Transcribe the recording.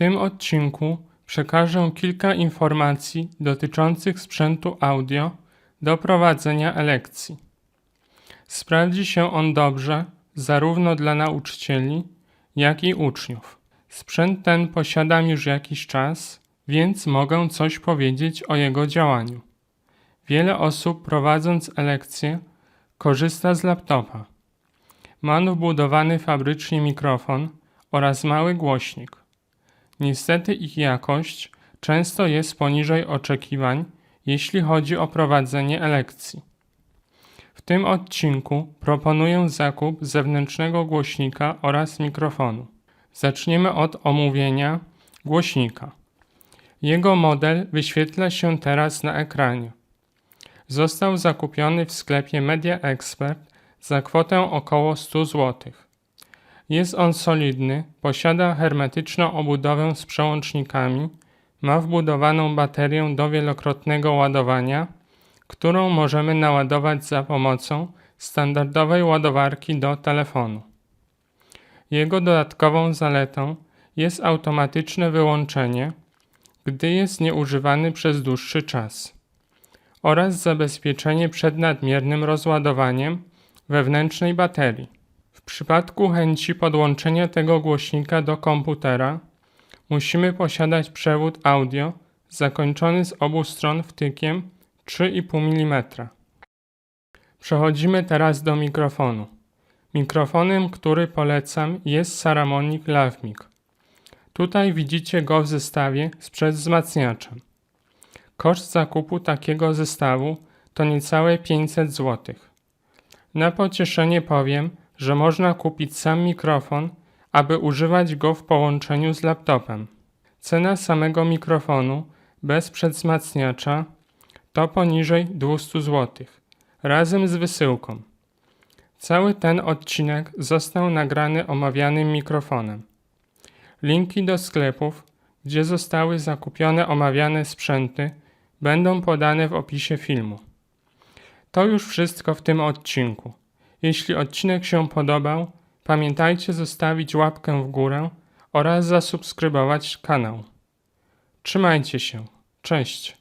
tym odcinku przekażę kilka informacji dotyczących sprzętu audio do prowadzenia elekcji. Sprawdzi się on dobrze zarówno dla nauczycieli, jak i uczniów. Sprzęt ten posiadam już jakiś czas, więc mogę coś powiedzieć o jego działaniu. Wiele osób prowadząc elekcje korzysta z laptopa. Mam wbudowany fabrycznie mikrofon oraz mały głośnik. Niestety ich jakość często jest poniżej oczekiwań, jeśli chodzi o prowadzenie elekcji. W tym odcinku proponuję zakup zewnętrznego głośnika oraz mikrofonu. Zaczniemy od omówienia głośnika. Jego model wyświetla się teraz na ekranie. Został zakupiony w sklepie Media Expert za kwotę około 100 zł. Jest on solidny, posiada hermetyczną obudowę z przełącznikami, ma wbudowaną baterię do wielokrotnego ładowania, którą możemy naładować za pomocą standardowej ładowarki do telefonu. Jego dodatkową zaletą jest automatyczne wyłączenie, gdy jest nieużywany przez dłuższy czas, oraz zabezpieczenie przed nadmiernym rozładowaniem wewnętrznej baterii. Przypadku chęci podłączenia tego głośnika do komputera musimy posiadać przewód audio zakończony z obu stron wtykiem 3,5 mm. Przechodzimy teraz do mikrofonu. Mikrofonem, który polecam jest Saramonic Lavmic. Tutaj widzicie go w zestawie z wzmacniaczem. Koszt zakupu takiego zestawu to niecałe 500 zł. Na pocieszenie powiem, że można kupić sam mikrofon, aby używać go w połączeniu z laptopem. Cena samego mikrofonu bez przedwzmacniacza to poniżej 200 zł, razem z wysyłką. Cały ten odcinek został nagrany omawianym mikrofonem. Linki do sklepów, gdzie zostały zakupione omawiane sprzęty, będą podane w opisie filmu. To już wszystko w tym odcinku. Jeśli odcinek się podobał, pamiętajcie zostawić łapkę w górę oraz zasubskrybować kanał. Trzymajcie się. Cześć.